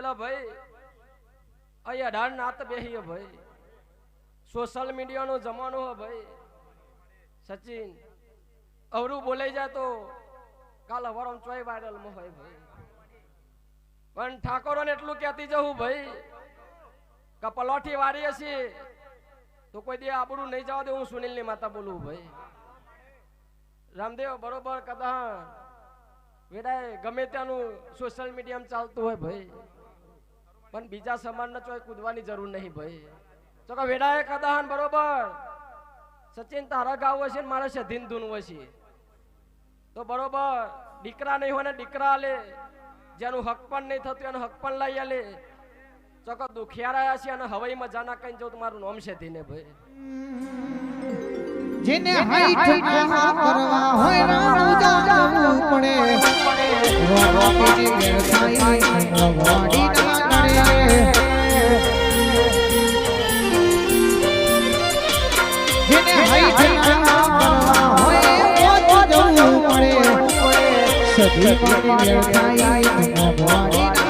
એલા ભાઈ અહીં અઢાર નાત બેહીએ ભાઈ. સોશિયલ મીડિયાનો જમાનો હે ભાઈ. સચિન, અવરું બોલાઈ જાય તો કાલ હવારમ ચોય વાયરલમાં હોય ભાઈ. પણ ઠાકોરોને એટલું કહેતી જવું ભાઈ કે પલોઠી વારી હશે તો કોઈ દે આબરું નહીં જવા દે, હું સુનિલની માતા બોલું ભાઈ. રામદેવ, બરોબર કદા વેડાય ગમે ત્યાંનું સોશિયલ મીડિયામાં ચાલતું હોય ભાઈ. પણ બીજા સમાજને ચોય કૂદવાની જરૂર નહીં ભાઈ. તો કે વેડાય કદાહન બરોબર? સચિન તારા ગાવ હશે ને મારે સધીન હોય હશે તો બરોબર, દીકરા નહીં હોય ને દીકરા લે જેનું હક પણ નહીં થતું, એનું હક પણ લઈ લે ચોકો રહ્યા છે અને હવાઈ મજા ના કઈ જો તમારું નામ છે ધીને ભાઈ. જેને હાઈટ કરવા હોય રાણુજા જવું પડે. સધી મારી વેળખાઈ રોગવાડી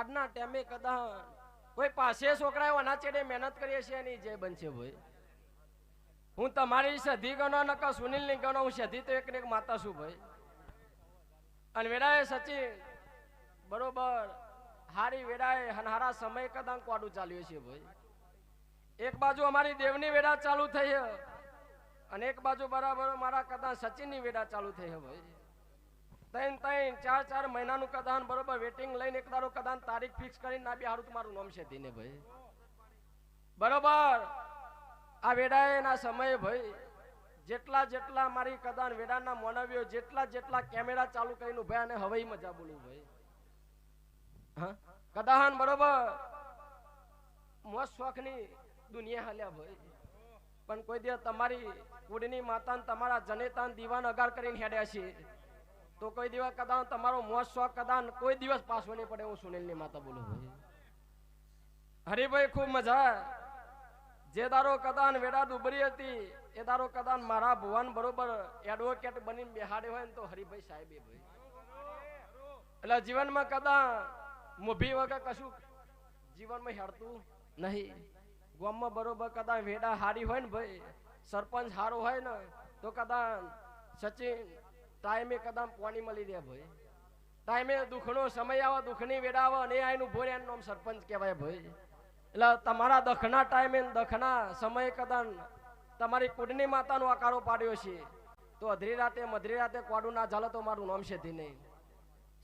આજના ટાઈમે કદાહન કોઈ પાસે છોકરા એના ચેડે મહેનત કરીએ છીએ એની જે બનશે ભાઈ. હું તમારી સધી ગણો નકા સુનિલની ગણો, હું સધી તો એક ને એક માતા છું ભાઈ. અને વેડાએ સચિન બરોબર હારી વેડાએ હનહારા સમય કદાચ કોડું ચાલ્યું છે ભાઈ. એક બાજુ અમારી દેવની વેડા ચાલુ થઈ અને એક બાજુ બરાબર મારા કદાચ સચિનની વેડા ચાલુ થઈ હે ભાઈ. ત્રણ ત્રણ, ચાર ચાર મહિનાનું કદાન, બરોબર, વેટિંગ લઈને એક દારો કદાન તારીખ ફિક્સ કરીને ના બી હારું તમારું નામ છે ધીને ભાઈ. બરોબર? આ વેડાએના સમયે ભાઈ, જેટલા જેટલા મારી કદાન વેડાના મોનવીઓ જેટલા જેટલા કેમેરા ચાલુ કરીને ભાઈ અને હવાઈ મજા બોલું ભાઈ. કદાહન બરોબર? મોજ શોખની દુનિયા હાલ્યા ભાઈ. પણ કોઈ દિવસ તમારી કુડની માતાને તમારા જનેતાન દીવાન અગાર કરીને હેડ્યા છે તો કોઈ દિવસ કદાચ તમારો મોજ શોખ કોઈ દિવસ પાછો નહીં પડે, હું સુનિલની માતા બોલું ભાઈ હરિભાઈ, ખૂબ મજા. જે દારો કદાન વેડા દુબરી હતી, એ દારો કદાન મારા ભુવન બરોબર એડવોકેટ બનીને બેહાડે હોય ને તો હરિભાઈ સાહેબે એટલે જીવનમાં કદાચ મોભી વગર કશું જીવનમાં હેડતું નહીં. ગામમાં બરોબર કદાચ વેડા હારી હોય ને ભાઈ, સરપંચ હારો હોય ને, તો કદાચ સચિન ટાઈમે કદાચ પાણી મળી દે ભાઈ. ટાઈમે દુઃખનો સમય આવે, દુઃખની વેડા આવે, અને આનું ભોરે એનું નામ સરપંચ કહેવાય ભાઈ. એટલે તમારા દખના ટાઈમે દખના સમય કદાચ તમારી કુડની માતાનો આકારો પાડ્યો છે. તો અધરી રાતે મધરી રાતે કોડું ના ચાલે તો મારું નામ છે નહીં.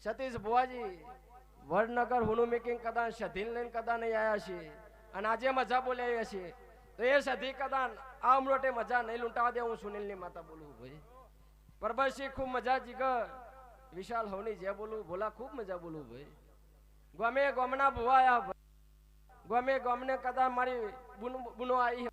સતીશ ભુવાજી, વડનગર હુનું મેકિંગ કદાચ સધીન લઈને કદાચ નહીં આવ્યા છે. અને આજે મજા બોલી આવ્યા છે. તો એ સધી કદાચ આ ઉમરોટે મજા નહીં લૂંટાવા દે, હું સુનિલની માતા બોલું ભાઈ. પરબતસિંહ ખૂબ મજા જીગર વિશાલ હોની જે બોલું, ભોલા ખૂબ મજા બોલું ભાઈ. ગમે ગમના ભુવાયા ગમે ગમને કદા મારી બુનો આવી